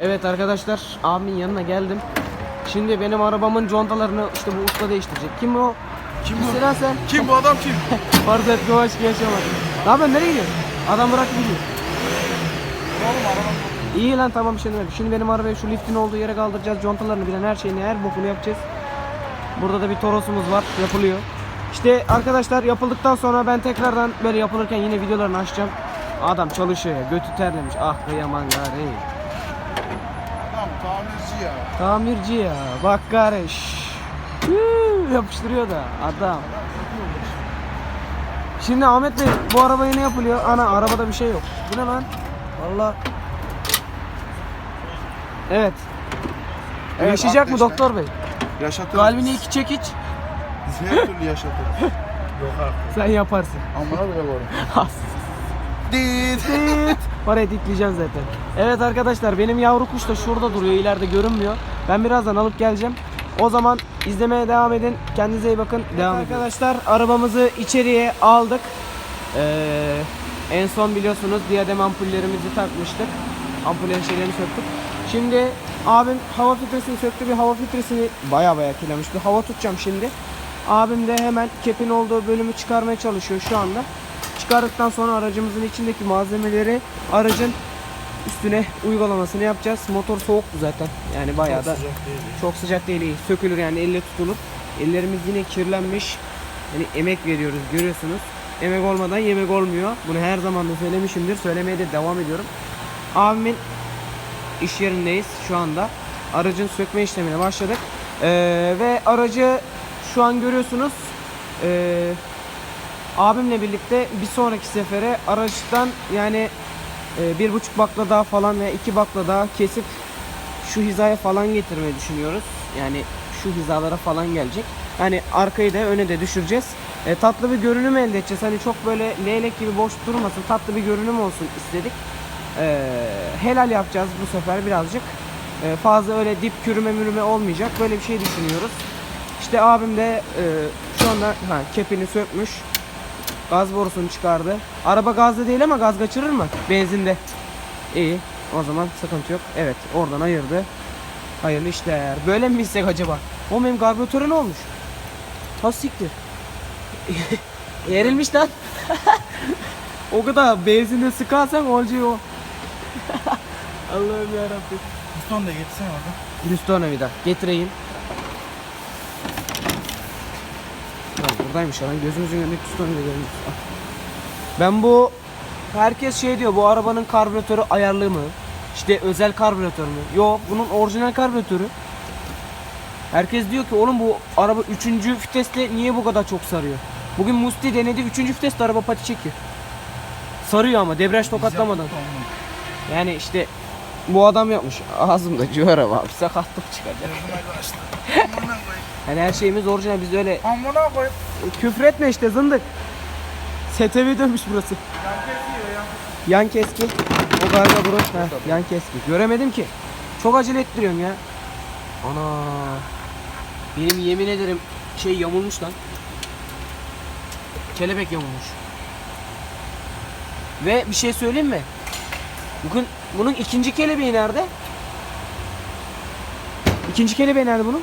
Evet arkadaşlar abimin yanına geldim. Şimdi benim arabamın contalarını işte bu usta değiştirecek. Kim o? Kim Kimsin lan sen? Kim bu adam kim? Farz et ki o aşkı yaşamadın. Ne yapıyorsun nereye gidiyorsun? Adam bırak gidiyor. Oğlum arabam. İyi lan tamam bir şey demedim. Şimdi benim arabayı şu liftin olduğu yere kaldıracağız. Contalarını bilen her şeyini her bokunu yapacağız. Burada da bir torosumuz var. Yapılıyor. İşte arkadaşlar yapıldıktan sonra ben tekrardan böyle yapılırken yine videolarını açacağım. Adam çalışıyor ya. Götü terlemiş. Ah kıyamam gari. Tamirci ya. Tamirci ya. Bak. Huu, Yapıştırıyor da adam. Şimdi Ahmet Bey bu araba yine yapılıyor. Ana arabada bir şey yok. Bu ne lan? Valla. Evet. Evet, Yaşayacak mı doktor bey? Yaşatırız. Kalbini iki çekiç. Biz her türlü yaşatırız. Yok artık. Sen yaparsın. Amına bile koyarım. Dit. Oraya dikleyeceğim zaten. Evet arkadaşlar benim yavru kuş da şurada duruyor ileride görünmüyor. Ben birazdan alıp geleceğim. O zaman izlemeye devam edin. Kendinize iyi bakın. Devam edin. Arkadaşlar arabamızı içeriye aldık. Ee, en son biliyorsunuz diyadem ampullerimizi takmıştık. Ampullerin şeylerini söktük. Şimdi abim hava filtresini söktü. Bir hava filtresini baya baya kirlemiş. Bir hava tutacağım şimdi. Abim de hemen kepin olduğu bölümü çıkarmaya çalışıyor şu anda. Çıkardıktan sonra aracımızın içindeki malzemeleri aracın üstüne uygulamasını yapacağız. Motor soğuktu zaten. Yani bayağı da Sıcak değil. çok sıcak değil. iyi. Sökülür yani elle tutulur. Ellerimiz yine kirlenmiş. Yani emek veriyoruz görüyorsunuz. Emek olmadan yemek olmuyor. Bunu her zaman da söylemişimdir. Söylemeye de devam ediyorum. Abimin iş yerindeyiz şu anda. Aracın sökme işlemine başladık. Ee, ve aracı şu an görüyorsunuz. Ee, abimle birlikte bir sonraki sefere araçtan yani e, bir buçuk bakla daha falan veya iki bakla daha kesip şu hizaya falan getirmeyi düşünüyoruz. Yani şu hizalara falan gelecek. Yani arkayı da öne de düşüreceğiz. E, tatlı bir görünüm elde edeceğiz. Hani çok böyle leylek gibi boş durmasın. Tatlı bir görünüm olsun istedik. E, helal yapacağız bu sefer birazcık. E, fazla öyle dip kürüme mürüme olmayacak. Böyle bir şey düşünüyoruz. İşte abim de e, şu anda ha, kepini sökmüş. Gaz borusunu çıkardı. Araba gazda değil ama gaz kaçırır mı? Benzinde. İyi. O zaman sıkıntı yok. Evet oradan ayırdı. Hayırlı işler. Böyle mi bilsek acaba? O benim karbüratöre ne olmuş? Ha siktir. Erilmiş lan. o kadar benzinde sıkarsan olacağı o. Allah'ım yarabbim. Piston da geçsene orada. Bristol bir daha. Getireyim. Ya buradaymış lan gözümüzün önünde piston. Ah. Ben bu herkes şey diyor bu arabanın karbüratörü ayarlı mı? İşte özel karbüratör mü? Yok bunun orijinal karbüratörü. Herkes diyor ki oğlum bu araba 3. viteste niye bu kadar çok sarıyor? Bugün Musti denedi 3. viteste araba pati çekiyor. Sarıyor ama debriyaj tokatlamadan. Yani işte bu adam yapmış. Ağzımda civara var. Sakatlık çıkacak. Yani her şeyimiz orijinal. Biz öyle Amına koyayım. küfür etme işte zındık. STV dönmüş burası. Yan kesiyor ya. Yan keski. O galiba burası. Ha, yan keski. Göremedim ki. Çok acele ettiriyorsun ya. Ana. Benim yemin ederim şey yamulmuş lan. Kelebek yamulmuş. Ve bir şey söyleyeyim mi? Bugün bunun ikinci kelebeği nerede? İkinci kelebeği nerede bunun?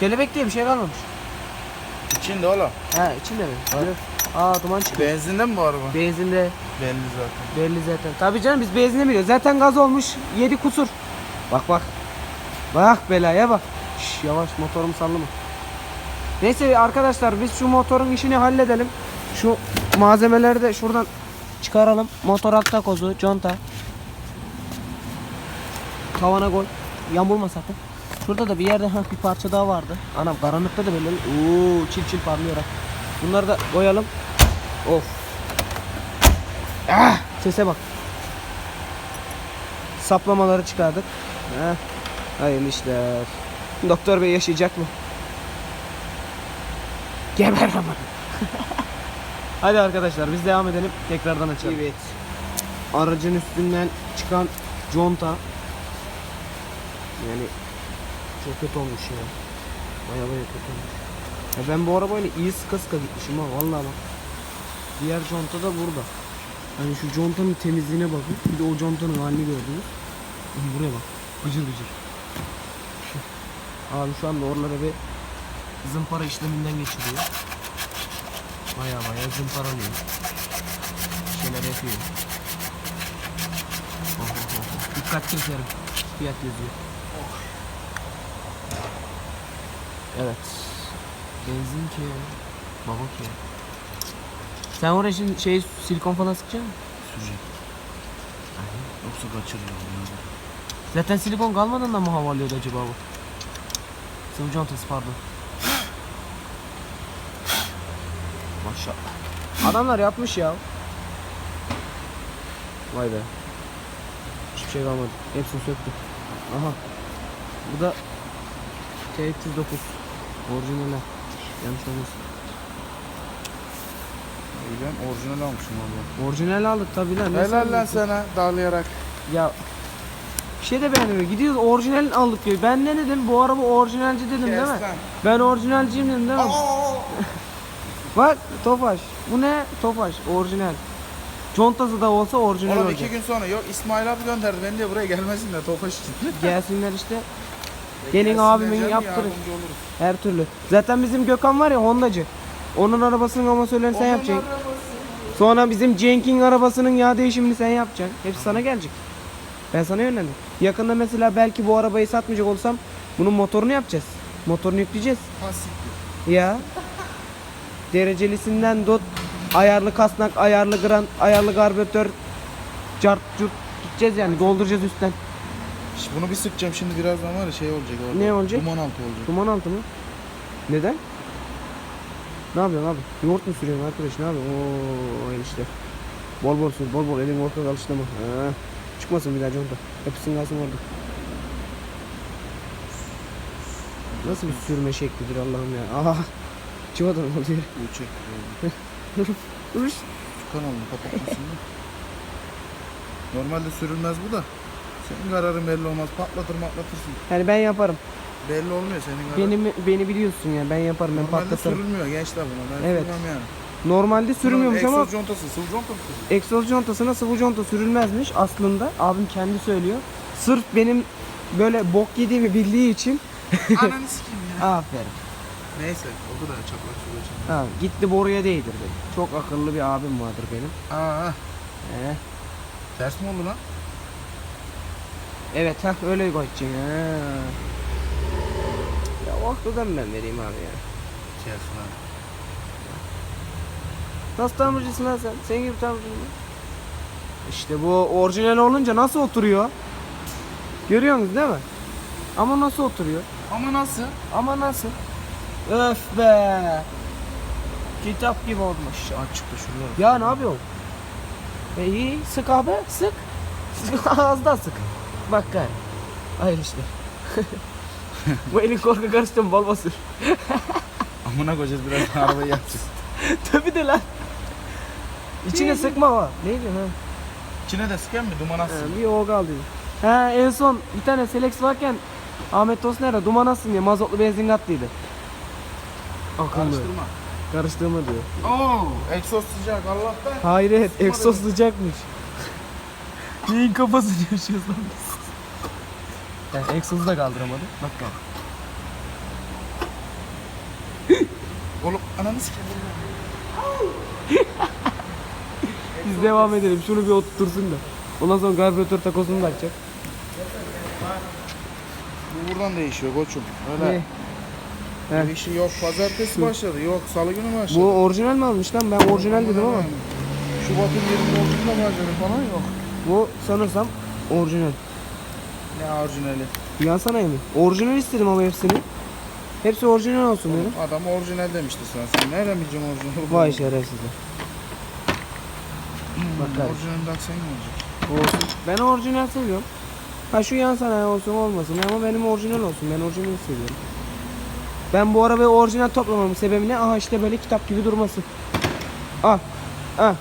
Kelebek diye bir şey kalmamış. İçinde oğlum. Ha içinde mi? Aa duman çıkıyor. Benzinde mi bu araba? Benzinde Belli zaten. belli zaten. Tabii canım biz benzine biliyoruz. Zaten gaz olmuş. Yedi kusur. Bak bak. Bak belaya bak. Şş, yavaş motorumu sallama. Neyse arkadaşlar biz şu motorun işini halledelim. Şu malzemeleri de şuradan çıkaralım. Motor alt takozu, conta. Tavana koy. Yamulma sakın. Şurada da bir yerde ha, bir parça daha vardı. Anam karanlıkta da böyle uuu çil çil parlıyor. Bunları da koyalım. Of. Ah, sese bak. Saplamaları çıkardık. Heh. Hayırlı işler. Doktor bey yaşayacak mı? Geber ama. Hadi arkadaşlar biz devam edelim. Tekrardan açalım. Evet. Aracın üstünden çıkan conta. Yani çok kötü olmuş ya. Baya baya kötü olmuş. Ya ben bu arabayla iyi sıka sıka gitmişim ha vallahi bak. Diğer conta da burada. Hani şu contanın temizliğine bakın. Bir de o contanın halini gördünüz. Buraya bak. Gıcır gıcır. Abi şu anda oralara bir zımpara işleminden geçiriyor. Baya baya zımparalıyor. Bir şeyler yapıyor. Oh, oh, oh, oh. Dikkat keserim. Fiyat yazıyor. Evet. Benzin ki. Baba ki. Sen oraya şimdi şey silikon falan sıkacaksın mı? Sürecek. Yoksa kaçırıyor. Zaten silikon kalmadan da mı hava alıyordu acaba bu? Sıvı contası pardon. Maşallah. Adamlar yapmış ya. Vay be. Hiçbir şey kalmadı. Hepsini söktü. Aha. Bu da T309. Orijinali. Yanlış olmasın. İyi ben orijinal almışım valla. Orijinal aldık tabi lan. Nasıl Helal lan sana dağlayarak. Ya bir şey de beğenmiyor. Gidiyoruz orijinal aldık diyor. Ben ne dedim? Bu araba orijinalci dedim değil mi? Kes lan. Ben orijinalciyim dedim değil mi? Bak Tofaş. Bu ne? Tofaş. Orijinal. Contası da olsa orijinal Oğlum olacak. iki gün sonra yok İsmail abi gönderdi beni de buraya gelmesin de Tofaş için. Gelsinler işte. Gelsinler Gelin abimin canım, yaptırın. yardımcı oluruz. Her türlü. Zaten bizim Gökhan var ya Hondacı. Onun arabasının amasörlerini sen Onun yapacaksın. arabası. Sonra bizim Cenk'in arabasının yağ değişimini sen yapacaksın. Hepsi sana gelecek. Ben sana yönlendim. Yakında mesela belki bu arabayı satmayacak olsam bunun motorunu yapacağız. Motorunu yükleyeceğiz. Ha, siktir. Ya. Derecelisinden tut. Ayarlı kasnak, ayarlı gran, ayarlı karbüratör. Cart curt gideceğiz yani dolduracağız üstten. Şş, Bunu bir sıkacağım şimdi birazdan var ya şey olacak orada. Ne olacak? Duman altı olacak. Duman altı mı? Neden? Ne yapıyorsun abi? Yoğurt mu sürüyorsun arkadaş? Ne yapıyorsun? Oo işte. Bol bol sür, bol bol. Elin ortada alıştırma. Ha. Çıkmasın bir daha conta. Yapışsın kalsın orada. Nasıl bir sürme şeklidir Allah'ım ya. Aha. Çivadan oluyor. Uçak. Uş. Kanalını kapatmasın da. Normalde sürülmez bu da. Senin kararın belli olmaz. Patlatır patlatırsın. Yani ben yaparım. Belli olmuyor senin kararın. Beni beni biliyorsun ya. Ben yaparım. Ben Normalde patlatırım. sürülmüyor gençler buna. Ben Evet. sürmem yani. Normalde sürmüyormuş ama Egzoz contası, sıvı conta mı sürüyor? egzoz contasına sıvı conta sürülmezmiş aslında. Abim kendi söylüyor. Sırf benim böyle bok yediğimi bildiği için Ananı sikeyim ya. aferin. Neyse oldu da çaplak su geçelim. Ha, gitti boruya değdirdi. Çok akıllı bir abim vardır benim. Aa, He. ters mi oldu lan? Evet ha öyle koyacaksın ha. Ya vaktiden ben vereyim abi ya. Ters lan. Nasıl tamircisin lan sen? Sen gibi tamirci mi? İşte bu orijinal olunca nasıl oturuyor? Görüyorsunuz değil mi? Ama nasıl oturuyor? Ama nasıl? Ama nasıl? Öf be. Kitap gibi olmuş. Aç çıktı şurada. Ya ne yapıyorsun? E iyi sık abi sık. Sık daha sık. Bak gari. Hayır işte. Bu elin korku karıştı mı bal basır. Amına koyacağız biraz arabayı yapacağız. Tabi de lan. İçine sıkma ama. Ne diyorsun ha? İçine de sıkan mı? Duman atsın. Bir o kaldı. Ha en son bir tane Selex varken Ahmet Tosner'e duman atsın diye mazotlu benzin kattıydı. Akıllı. Karıştırma. Karıştırma diyor. Oo, egzoz sıcak Allah'tan. Hayret, egzoz sıcakmış. Neyin kafasını yaşıyoruz lan biz? Yani egzozu da kaldıramadı. Bak bak. Oğlum ananı sikeyim. Biz devam edelim. Şunu bir oturtursun da. Ondan sonra karbüratör takosunu da açacak. Bu buradan değişiyor koçum. Ne? Öyle. He. Bir işi yok pazartesi başladı. Yok salı günü başladı. Bu orijinal mi almış lan? Ben orijinal dedim ama. Şubat'ın 20 olduğunda başladı falan yok. Bu sanırsam orijinal. Ne orijinali? Ya sana emin. Orijinal istedim ama hepsini. Hepsi orijinal olsun dedim. Adam orijinal demişti sana. Sen nereden bileceksin orijinal? Vay şerefsizler. Bak kardeşim. Orijinal taksan ne olacak? Olsun. Ben orijinal seviyorum. Ha şu yan sanayi olsun olmasın ama benim orijinal olsun. Ben orijinal seviyorum. Ben bu arabayı orijinal toplamamın sebebi ne? Aha işte böyle kitap gibi durması. Al. Al.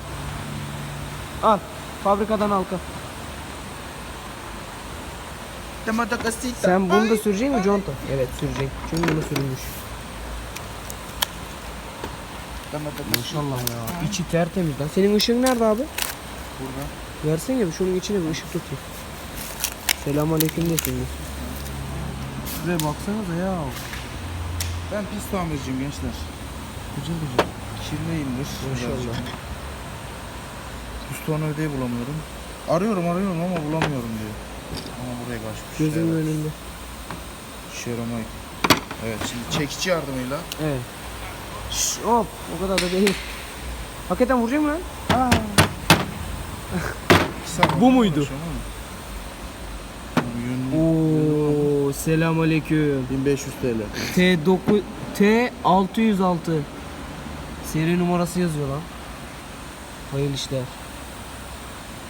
Al. Fabrikadan halka. Sen bunu da sürecek mi conta? Evet sürecek. Çünkü bunu sürmüş. Maşallah ya. İçi tertemiz lan. Senin ışığın nerede abi? burada. Versene bir şunun içine bir ışık tutayım. Selamünaleyküm de şimdi. Şuraya baksanıza ya. Ben pis tamirciyim gençler. Güzel güzel. Kirliyimdir. Maşallah. Üst tornavidayı bulamıyorum. Arıyorum arıyorum ama bulamıyorum diyor. Ama buraya kaçmış. Gözümün evet. önünde. Şeromayk. Evet şimdi çekici yardımıyla. Evet. Şş, hop o kadar da değil. Hakikaten vuracak mı lan? Bu muydu? uğraşıyorum ama. Oo selamünaleyküm. 1500 TL. T9 T606 seri numarası yazıyor lan. Hayırlı işler.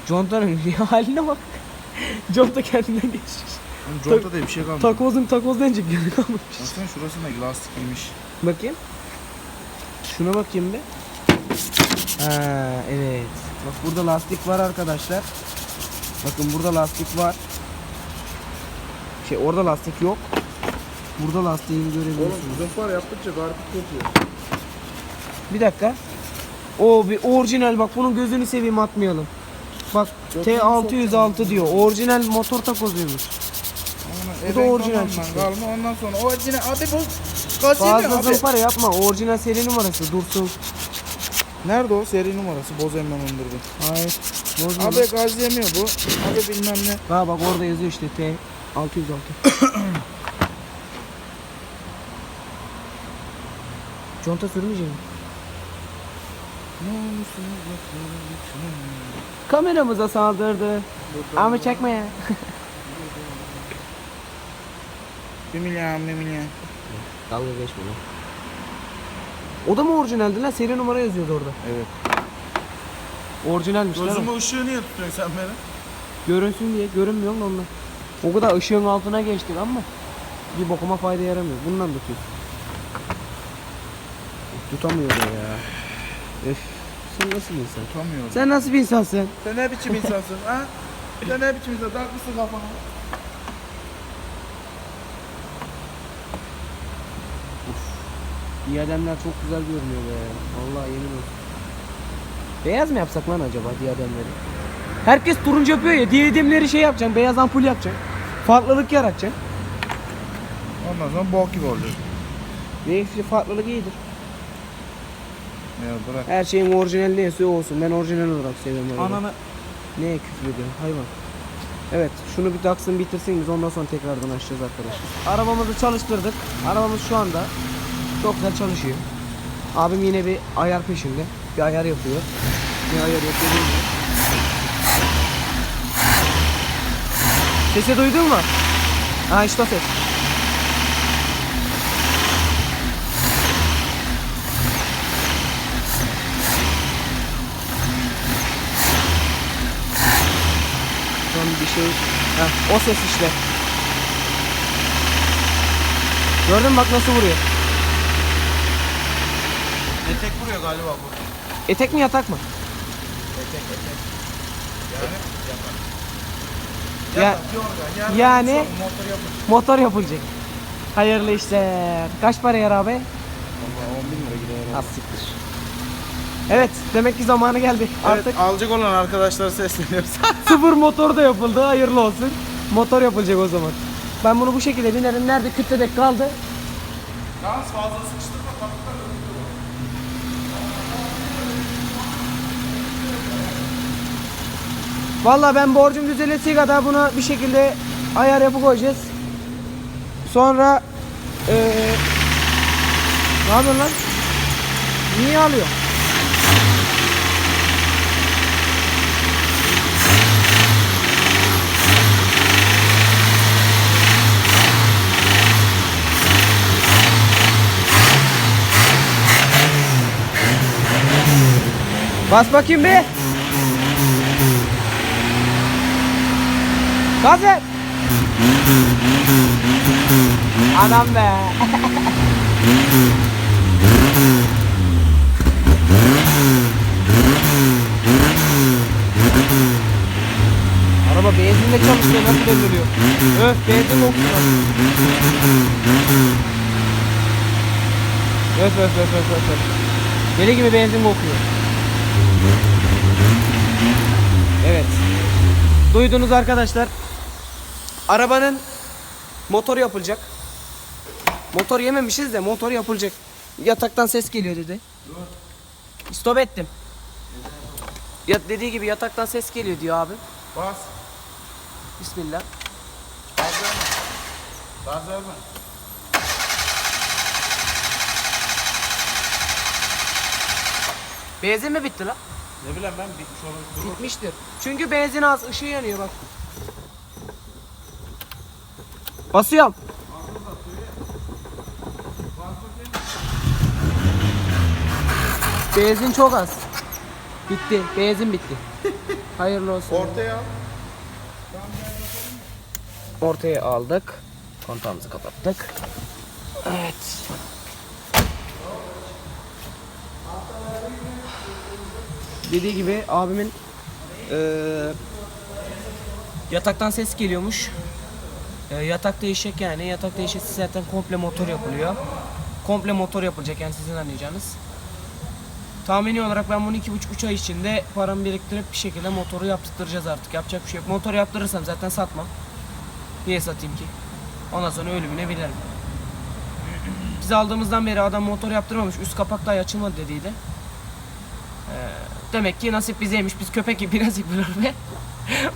Contanın haline bak. Conta kendinden geçmiş. Oğlum conta diye bir şey kalmadı. Takozun takoz denecek gibi kalmış. Baksana şurasında lastikliymiş. Bakayım. Şuna bakayım bir. Ha evet. Bak burada lastik var arkadaşlar. Bakın burada lastik var. Şey orada lastik yok. Burada lastiğini görebiliyorsunuz. zımpara yaptıkça garip kopuyor. Bir dakika. O bir orijinal bak bunun gözünü seveyim atmayalım. Bak T606 diyor. Orijinal motor takozuymuş. Bu da orijinal çıktı. Kalma ondan sonra orijinal abi bu gazete Fazla abi. zımpara yapma. Orijinal seri numarası dursun. Nerede o seri numarası? Boz emmem. Hayır. Bozma. Abi gaz yemiyor bu. Abi bilmem ne. Ha bak orada yazıyor işte T 606. Conta sürmeyecek mi? Kameramıza saldırdı. Ama çekme ya. 1 milyon 1 milyon. Dalga geçme lan. O da mı orijinaldi lan? Seri numara yazıyordu orada. Evet. Orijinalmiş lan. Gözümü ışığı niye tutuyorsun sen beni? Görünsün diye görünmüyor mu onunla? O kadar ışığın altına geçtik ama bir bokuma fayda yaramıyor. Bundan tutuyor. Tutamıyor da ya. Öf. Sen nasıl bir insan? Tutamıyorum. Sen nasıl bir insansın? Sen ne biçim insansın ha? Sen ne biçim insan? Takmışsın kafana. Diademler çok güzel görünüyor be. Vallahi yemin olsun. Beyaz mı yapsak lan acaba diademleri? Herkes turuncu yapıyor ya. Diademleri şey yapacaksın. Beyaz ampul yapacaksın. Farklılık yaratacaksın. Ondan sonra bok gibi olacak. Neyse farklılık iyidir. Ya bırak. Her şeyin orijinal neyse olsun. Ben orijinal olarak seviyorum. öyle. Ananı. Neye küfür ediyorsun hayvan? Evet şunu bir taksın bitirsin biz ondan sonra tekrardan açacağız arkadaşlar. Arabamızı çalıştırdık. Arabamız şu anda çok güzel çalışıyor. Abim yine bir ayar peşinde. Bir ayar yapıyor. Bir ayar yapıyor. bilmiyorum. Sesi duydun mu? Ha işte o ses. Son bir şey. Heh, o ses işte. Gördün mü bak nasıl vuruyor. Etek vuruyor galiba bu. Etek mi yatak mı? Etek etek. Yani yapar. Ya-. Yani, motor yapar. Motor yapılacak. Hayırlı işler. Kaç para yer abi? Valla 10 bin lira gider. Az siktir. Evet demek ki zamanı geldi. Artık Artık alacak olan arkadaşlara sesleniyoruz. sıfır motor da yapıldı. Hayırlı olsun. Motor yapılacak o zaman. Ben bunu bu şekilde binerim. Nerede kütledek kaldı? Yalnız fazla sıkıştırma Vallahi ben borcum düzelesiye kadar bunu bir şekilde ayar yapı koyacağız. Sonra eee ne yapıyorsun lan? Niye alıyor? Bas bakayım bir. Gaz. Anam be. Araba benzinle çalışıyor nasıl döndürüyor? Öf benzin kokuyor. Öf öf öf öf. öf. Deli gibi benzin kokuyor. Evet. Duydunuz arkadaşlar. Arabanın motoru yapılacak. Motor yememişiz de motor yapılacak. Yataktan ses geliyor dedi. Stop ettim. Ya dediği gibi yataktan ses geliyor diyor abi. Bas. Bismillah. Gaz verme. Gaz verme. Benzin mi bitti lan? Ne bileyim ben bitmiş olabilir. Bitmiştir. Çünkü benzin az, ışığı yanıyor bak. Basıyorum. Benzin çok az. Bitti. Benzin bitti. Hayırlı olsun. Ortaya al. Ortaya aldık. Kontağımızı kapattık. Evet. Dediği gibi abimin eee, yataktan ses geliyormuş. Eee, yatak değişecek yani. Yatak değişirse zaten komple motor yapılıyor. Komple motor yapılacak yani sizin anlayacağınız. Tahmini olarak ben bunu 2,5-3 ay içinde paramı biriktirip bir şekilde motoru yaptıracağız artık. Yapacak bir şey yok. Motor yaptırırsam zaten satmam. Niye satayım ki? Ondan sonra ölümüne binerim. Biz aldığımızdan beri adam motor yaptırmamış. Üst kapak dahi açılmadı dediydi. Ee, demek ki nasip bizeymiş. Biz köpek gibi nasip bir be.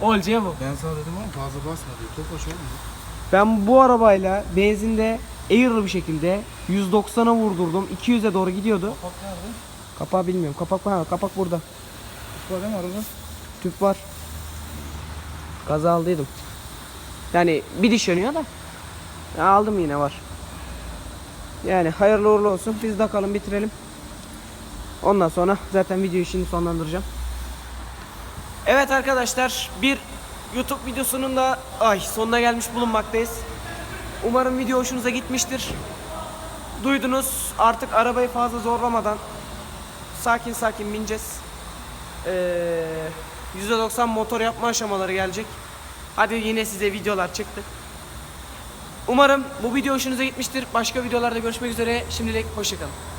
Olacağı bu. Ben sana dedim ama fazla basma diyor. Topaş olmuyor. Ben bu arabayla benzinde air'lı bir şekilde 190'a vurdurdum. 200'e doğru gidiyordu. Kapak nerede? Kapağı bilmiyorum. Kapak var. Kapak burada. Var değil mi arada? Tüp var. Gaza aldıydım. Yani bir diş yanıyor da. Ya aldım yine var. Yani hayırlı uğurlu olsun. Biz de kalın bitirelim. Ondan sonra zaten videoyu şimdi sonlandıracağım. Evet arkadaşlar bir YouTube videosunun da ay sonuna gelmiş bulunmaktayız. Umarım video hoşunuza gitmiştir. Duydunuz artık arabayı fazla zorlamadan sakin sakin bineceğiz. Ee, %90 motor yapma aşamaları gelecek. Hadi yine size videolar çıktı. Umarım bu video hoşunuza gitmiştir. Başka videolarda görüşmek üzere. Şimdilik hoşçakalın.